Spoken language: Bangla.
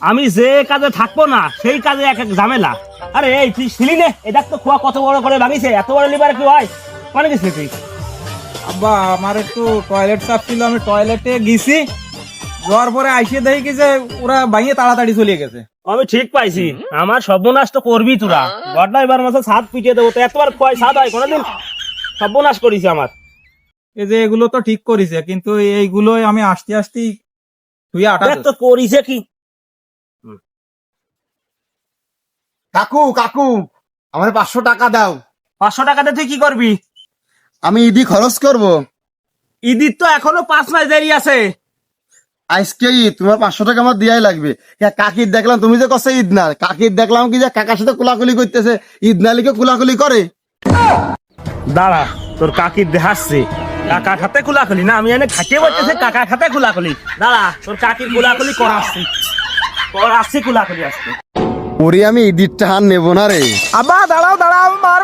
আমি যে কাজে থাকব না সেই কাজে এক এক ঝামেলা। আরে এই তুই ছিলি নে? এটা তো খোয়া কত বড় করে ভাঙিছে এত বড় লিভার কি হয়? মানে গেছিলি তুই আব্বা আমার একটু টয়লেট সাফ ছিল আমি টয়লেটে গেছি। যাওয়ার পরে আইসে দেখি যে ওরা ভাঙিয়ে তাড়াতাড়ি চলে গেছে। আমি ঠিক পাইছি। আমার সর্বনাশ তো করবি তোরা। ঘটনা এবার মাসে ছাদ পিটিয়ে দেবো তো এতবার খোয়াই ছাদ হয় কোনোদিন সর্বনাশ করিস আমার। এই যে এগুলো তো ঠিক করেছে কিন্তু এইগুলোই আমি আসতে আসতেই তুই আটা তো করিছে কি? কাকু কাকু আমার পাঁচশো টাকা দাও। পাঁচশো টাকাতে তুই কি করবি? আমি ইদি খরচ করব। ঈদির তো এখনও পাঁচ মাস দেরি আছে। আজকে ঈদ তোমার পাঁচশো টাকা আমার দিয়াই লাগবে। কাকির দেখলাম তুমি যে কছে ঈদ না। কাকির দেখলাম কি যে কাকার সাথে কুলাকুলি করতেছে। ঈদ না লিখে কুলাকুলি করে। দাঁড়া তোর কাকির দেখাচ্ছে কাকা খাতে কুলাকুলি। না আমি এনে খাটিয়ে বলতেছে কাকা খাতে কুলাকুলি। দাঁড়া তোর কাকির কুলাকুলি করাচ্ছি। করাচ্ছি কুলাকুলি আসছে ওরে আমি ঈদির হার নেব না রে। আবার দাঁড়াও দাঁড়াও মার